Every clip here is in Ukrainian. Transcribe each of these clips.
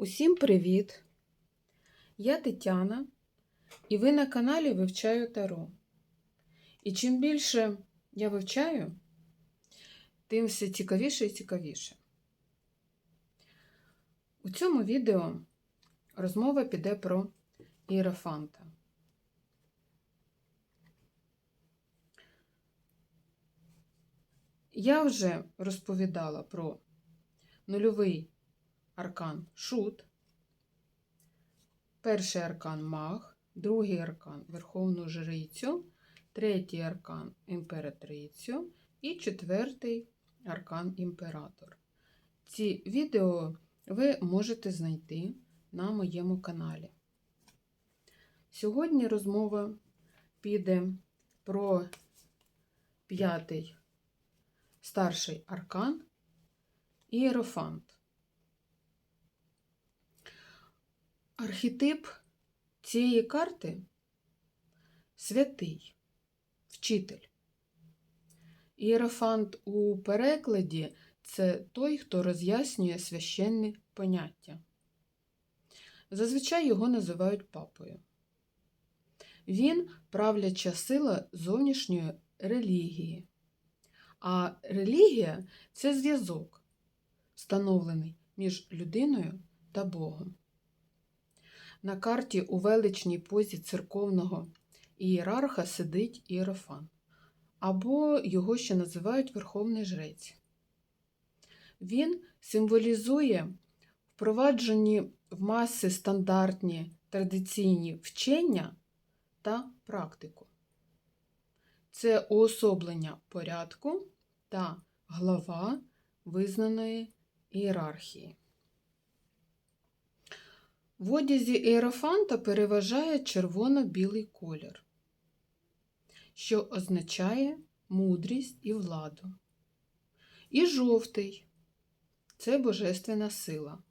Усім привіт! Я Тетяна, і ви на каналі Вивчаю Таро. І чим більше я вивчаю, тим все цікавіше і цікавіше. У цьому відео розмова піде про Іерофанта. Я вже розповідала про нульовий аркан Шут, перший аркан Маг, другий аркан Верховну Жрицю, третій аркан Імператрицю і четвертий аркан Імператор. Ці відео ви можете знайти на моєму каналі. Сьогодні розмова піде про п'ятий старший аркан Ієрофант. Архетип цієї карти святий, вчитель. Ієрофант у перекладі це той, хто роз'яснює священні поняття. Зазвичай його називають папою. Він правляча сила зовнішньої релігії. А релігія це зв'язок, встановлений між людиною та Богом. На карті у величній позі церковного ієрарха сидить іерофан, або його ще називають Верховний Жрець. Він символізує впроваджені в маси стандартні традиційні вчення та практику. Це уособлення порядку та глава визнаної ієрархії. В одязі іерофанта переважає червоно-білий колір, що означає мудрість і владу. І жовтий це божественна сила.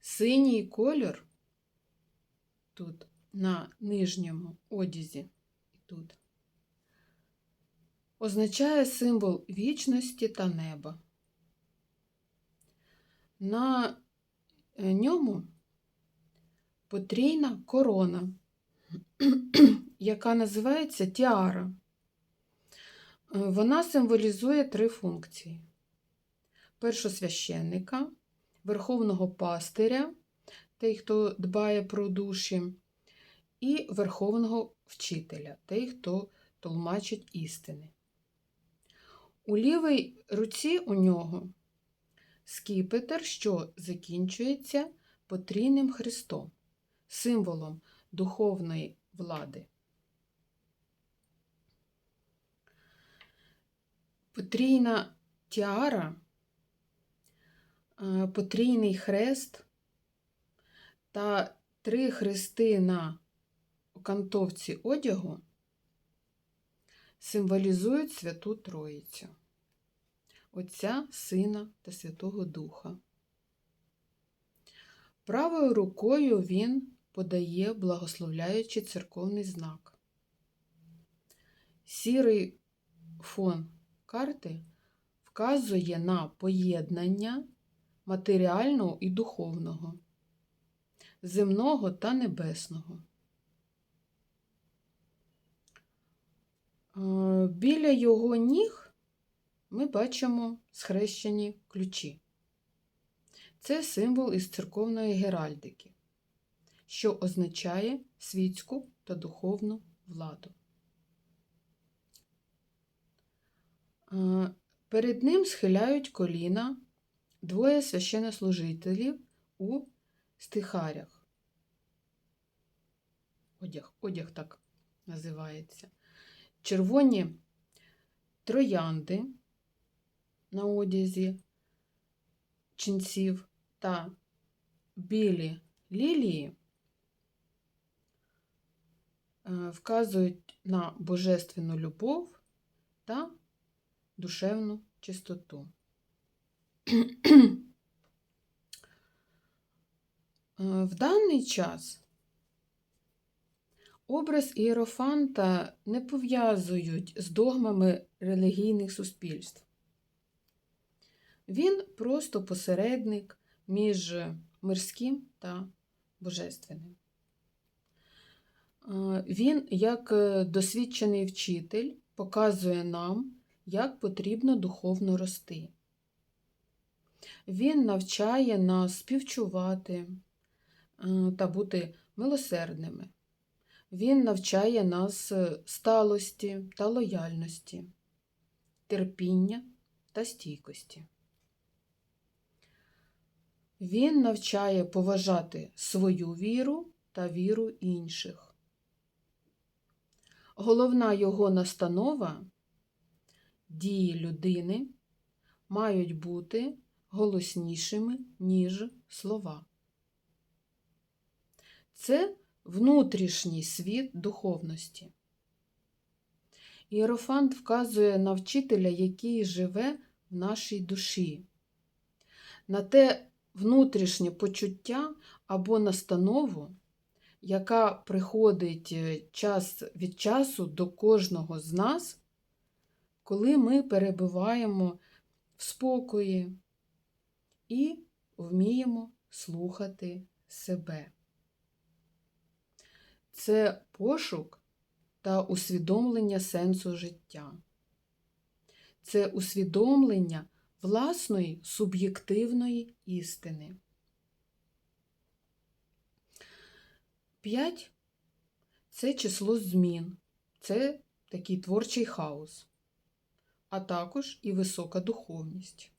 Синій колір тут на нижньому одязі тут означає символ вічності та неба. На ньому потрійна корона, яка називається тіара. Вона символізує три функції: першосвященника, верховного пастиря, той, хто дбає про душі, і верховного вчителя, той, хто толмачить істини. У лівій руці у нього скіпетр, що закінчується потрійним хрестом, символом духовної влади. Потрійна тіара, е, потрійний хрест та три хрести на кантовці одягу символізують Святу Троїцю. Отця, Сина та Святого Духа. Правою рукою він подає благословляючий церковний знак. Сірий фон карти вказує на поєднання матеріального і духовного, земного та небесного. Біля його ніг ми бачимо схрещені ключі. Це символ із церковної геральдики, що означає світську та духовну владу. Перед ним схиляють коліна двоє священнослужителів у стихарях. Одяг, одяг так називається. Червоні троянди на одязі ченців та білі лілії вказують на божественну любов та душевну чистоту. В даний час образ Іерофанта не пов'язують з догмами релігійних суспільств. Він просто посередник між мирським та божественним. Е, Він, як е, досвідчений вчитель, показує нам, як потрібно духовно рости. Він навчає нас співчувати е, та бути милосердними. Він навчає нас сталості та лояльності, терпіння та стійкості. Він навчає поважати свою віру та віру інших. Головна його настанова дії людини мають бути голоснішими, ніж слова. Це внутрішній світ духовності. Іерофант вказує на вчителя, який живе в нашій душі, на те внутрішнє почуття або настанову, яка приходить е, час від часу до кожного з нас, коли ми перебуваємо в спокої і вміємо слухати себе. Це пошук та усвідомлення сенсу життя. Це усвідомлення власної суб'єктивної істини. П'ять це число змін, це такий творчий хаос, а також і висока духовність.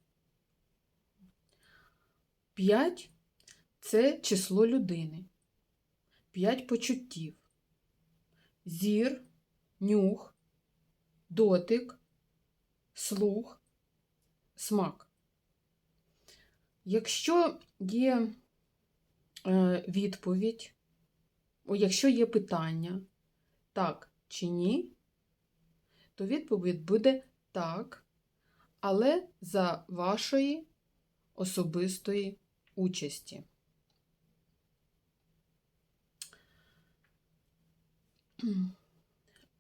П'ять це число людини, п'ять почуттів, зір, нюх, дотик, слух, смак. Якщо є е, відповідь, якщо є питання, так чи ні, то відповідь буде так, але за вашої особистої участі.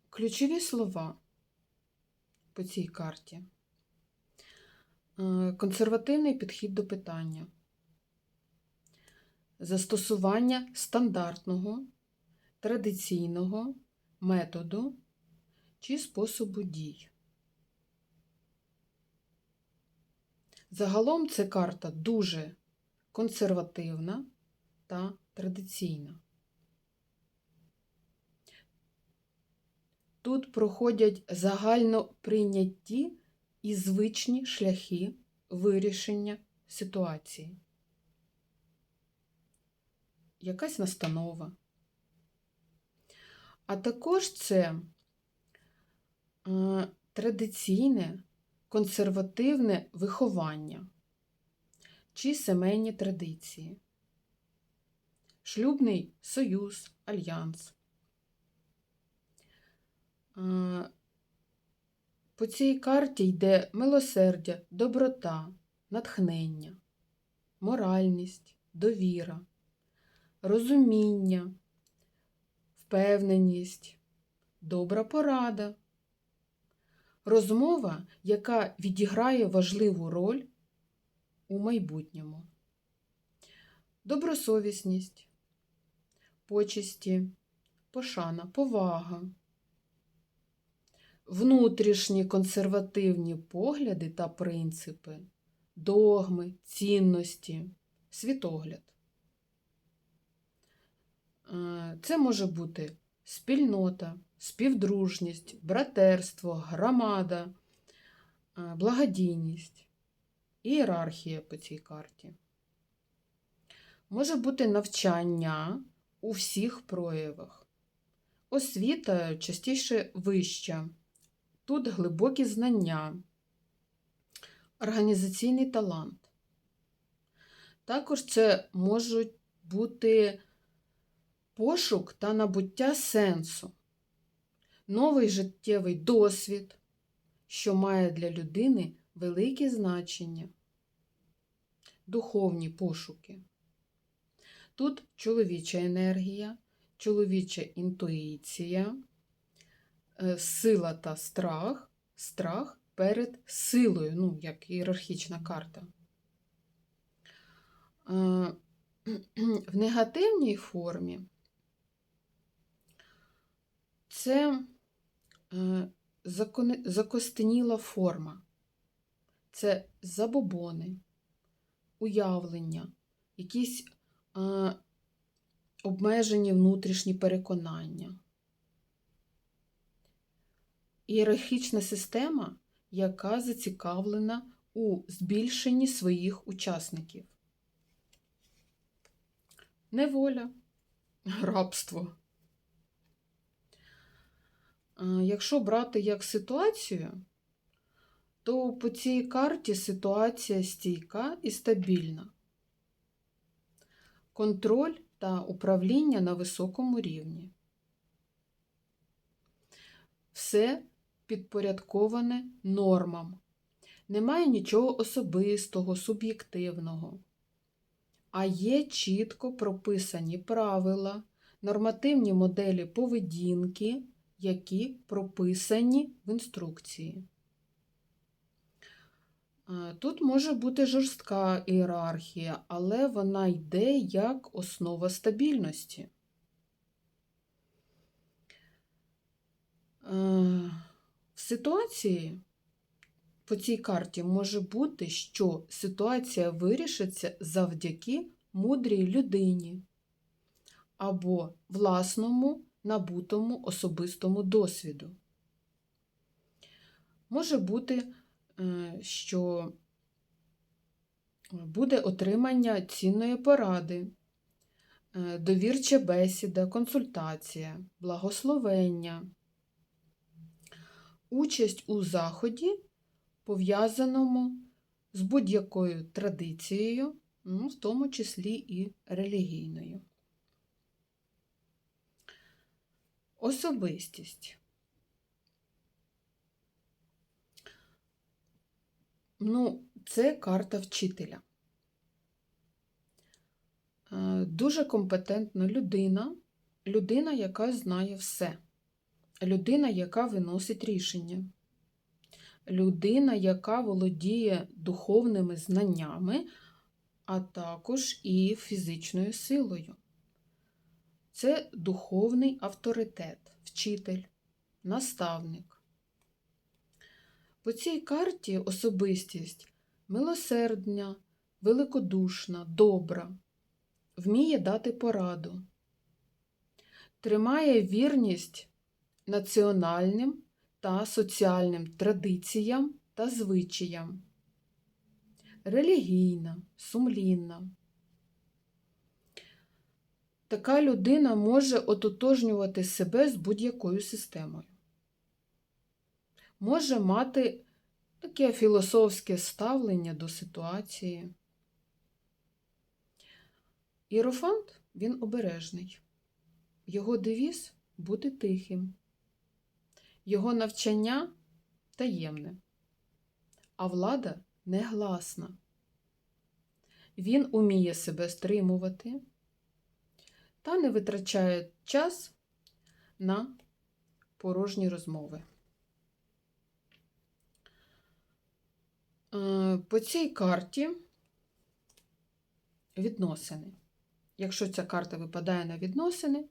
Ключові слова по цій карті. Е, Консервативний підхід до питання. Застосування стандартного, традиційного методу чи способу дій. Загалом це карта дуже консервативна та традиційна. Тут проходять загально прийняті і звичні шляхи вирішення ситуації. Якась настанова. А також це е, традиційне консервативне виховання чи сімейні традиції, шлюбний союз, альянс. По цій карті йде милосердя, доброта, натхнення, моральність, довіра, розуміння, впевненість, добра порада. Розмова, яка відіграє важливу роль у майбутньому. Добросовісність, почесті, пошана, повага, внутрішні консервативні погляди та принципи, догми, цінності, світогляд. Е, Це може бути спільнота, співдружність, братерство, громада, е, благодійність, ієрархія по цій карті. Може бути навчання у всіх проявах. Освіта частіше вища. Тут глибокі знання, організаційний талант. Також це можуть бути пошук та набуття сенсу, новий життєвий досвід, що має для людини велике значення, духовні пошуки. Тут чоловіча енергія, чоловіча інтуїція, сила та страх, страх перед силою, ну, як ієрархічна карта. в негативній формі це е, закостеніла форма. Це забобони, уявлення, якісь е, обмежені внутрішні переконання. Ієрархічна система, яка зацікавлена у збільшенні своїх учасників. Неволя, рабство. Якщо брати як ситуацію, то по цій карті ситуація стійка і стабільна. Контроль та управління на високому рівні. Все підпорядковане нормам. Немає нічого особистого, суб'єктивного, а є чітко прописані правила, нормативні моделі поведінки, які прописані в інструкції. Е, Тут може бути жорстка ієрархія, але вона йде як основа стабільності. В ситуації по цій карті може бути, що ситуація вирішиться завдяки мудрій людині або власному набутому особистому досвіду. Може бути, е, що буде отримання цінної поради, е, довірча бесіда, консультація, благословення, участь у заході, пов'язаному з будь-якою традицією, ну, в тому числі і релігійною. Особистість. Ну, це карта вчителя. Е, Дуже компетентна людина, людина, яка знає все, людина, яка виносить рішення, людина, яка володіє духовними знаннями, а також і фізичною силою. Це духовний авторитет, вчитель, наставник. По цій карті особистість милосердня, великодушна, добра, вміє дати пораду, тримає вірність національним та соціальним традиціям та звичаям, релігійна, сумлінна. Така людина може ототожнювати себе з будь-якою системою. Може мати таке філософське ставлення до ситуації. Іерофант він обережний. Його девіз бути тихим. Його навчання таємне, а влада негласна. Він уміє себе стримувати та не витрачає час на порожні розмови. Е, По цій карті відносини. Якщо ця карта випадає на відносини,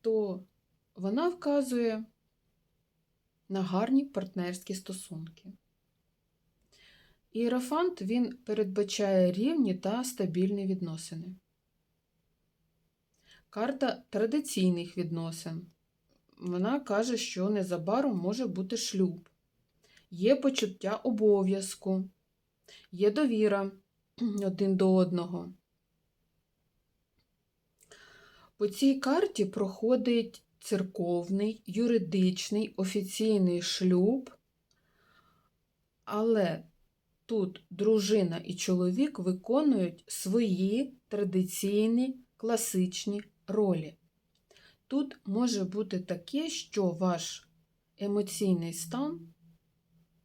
то вона вказує на гарні партнерські стосунки. Іерофант він передбачає рівні та стабільні відносини. Карта традиційних відносин. Вона каже, що незабаром може бути шлюб. Є почуття обов'язку, є довіра один до одного. По цій карті проходить церковний, юридичний, офіційний шлюб, але тут дружина і чоловік виконують свої традиційні класичні ролі. Тут може бути таке, що ваш емоційний стан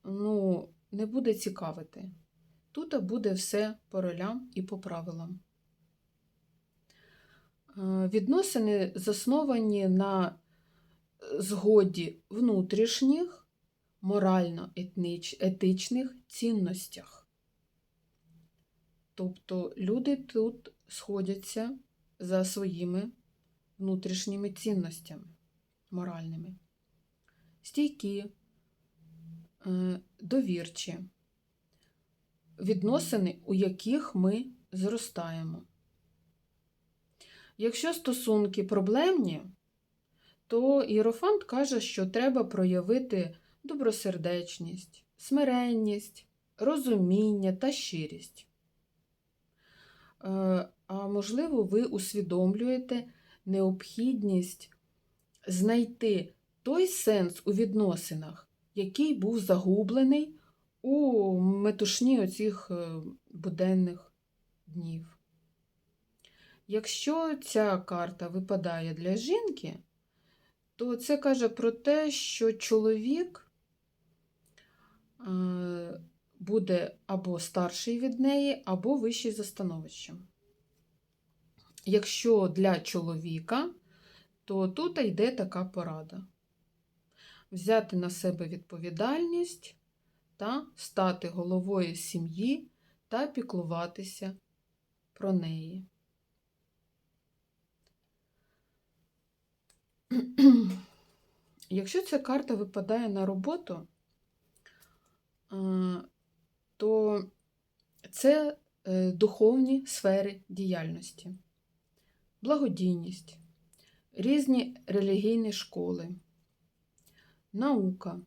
ну, не буде цікавити. Тут буде все по ролям і по правилам. Е, Відносини засновані на згоді внутрішніх, морально-етичних цінностях. Тобто люди тут сходяться за своїми внутрішніми цінностями моральними. Стійкі, е, довірчі, відносини, у яких ми зростаємо. Якщо стосунки проблемні, то Іерофант каже, що треба проявити добросердечність, смиренність, розуміння та щирість. Е, А можливо, ви усвідомлюєте необхідність знайти той сенс у відносинах, який був загублений у метушні оцих е, буденних днів. Якщо ця карта випадає для жінки, то це каже про те, що чоловік е, буде або старший від неї, або вищий за становищем. Якщо для чоловіка, то тут йде така порада: взяти на себе відповідальність та стати головою сім'ї та піклуватися про неї. Якщо ця карта випадає на роботу, е, то це е, духовні сфери діяльності, благодійність, різні релігійні школи, наука.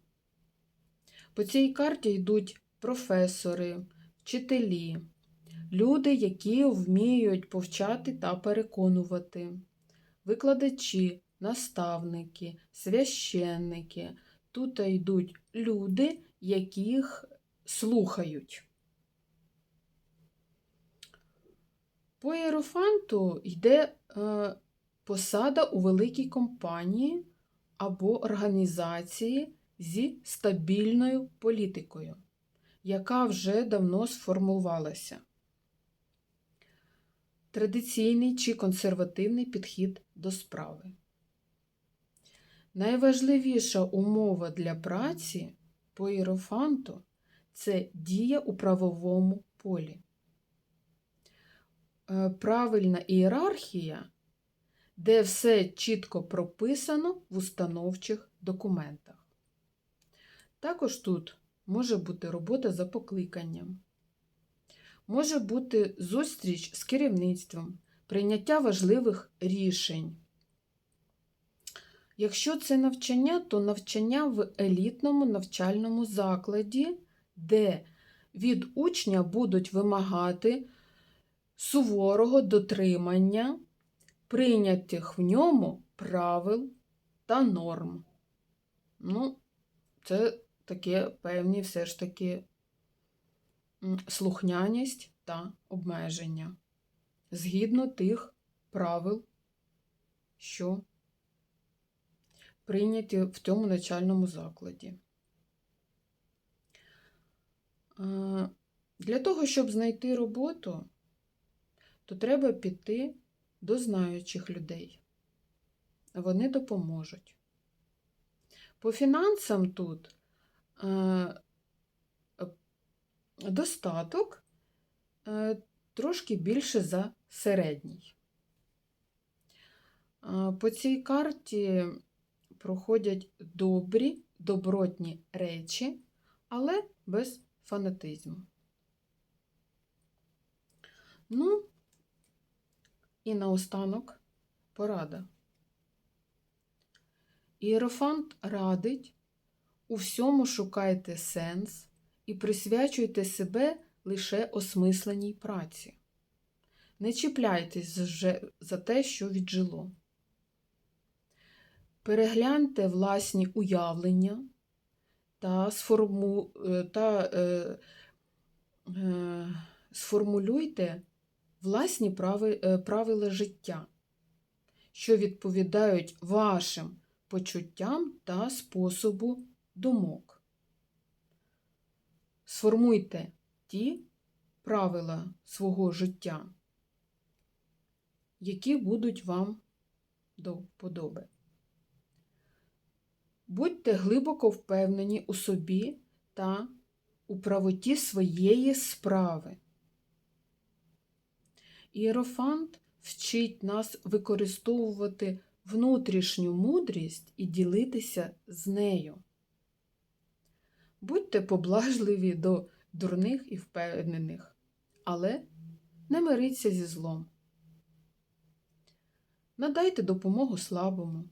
По цій карті йдуть професори, вчителі, люди, які вміють повчати та переконувати, викладачі, наставники, священники. Тут йдуть люди, яких слухають. По Єрофанту йде е, посада у великій компанії або організації зі стабільною політикою, яка вже давно сформувалася. Традиційний чи консервативний підхід до справи. Найважливіша умова для праці по іерофанту це дія у правовому полі. Е, Правильна ієрархія, де все чітко прописано в установчих документах. Також тут може бути робота за покликанням, може бути зустріч з керівництвом, прийняття важливих рішень. Якщо це навчання, то навчання в елітному навчальному закладі, де від учня будуть вимагати суворого дотримання прийнятих в ньому правил та норм. Ну, це таке певні все ж таки слухняність та обмеження згідно тих правил, що прийняті в цьому навчальному закладі. Для того, щоб знайти роботу, то треба піти до знаючих людей. Вони допоможуть. По фінансам тут достаток трошки більше за середній. По цій карті проходять добрі, добротні речі, але без фанатизму. Ну, і наостанок порада. Іерофант радить, у всьому шукайте сенс і присвячуйте себе лише осмисленій праці. Не чіпляйтесь за те, що віджило. Перегляньте власні уявлення та, сформу, е, та е, е, сформулюйте власні прави, е, правила життя, що відповідають вашим почуттям та способу думок. Сформуйте ті правила свого життя, які будуть вам до подоби. Будьте глибоко впевнені у собі та у правоті своєї справи. Іерофант вчить нас використовувати внутрішню мудрість і ділитися з нею. Будьте поблажливі до дурних і впевнених, але не миріться зі злом. Надайте допомогу слабому.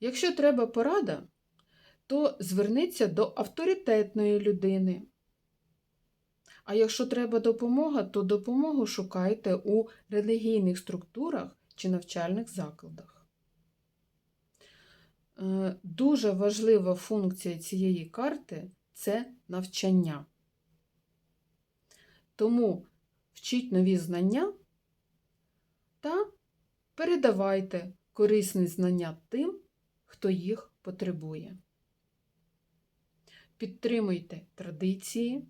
Якщо треба порада, то зверніться до авторитетної людини. А якщо треба допомога, то допомогу шукайте у релігійних структурах чи навчальних закладах. Е, Дуже важлива функція цієї карти це навчання. Тому вчіть нові знання та передавайте корисні знання тим, хто їх потребує. Підтримуйте традиції,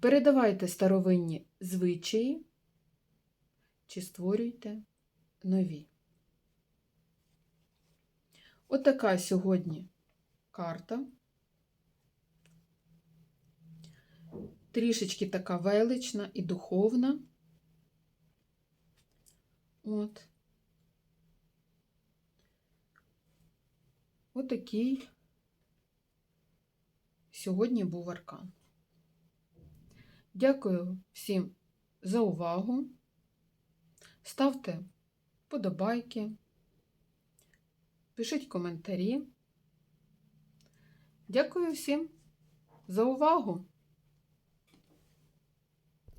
передавайте старовинні звичаї чи створюйте нові. Отака сьогодні карта. Трішечки така велична і духовна. От. Отакий сьогодні був аркан. Дякую всім за увагу. Ставте подобайки, пишіть коментарі. Дякую всім за увагу!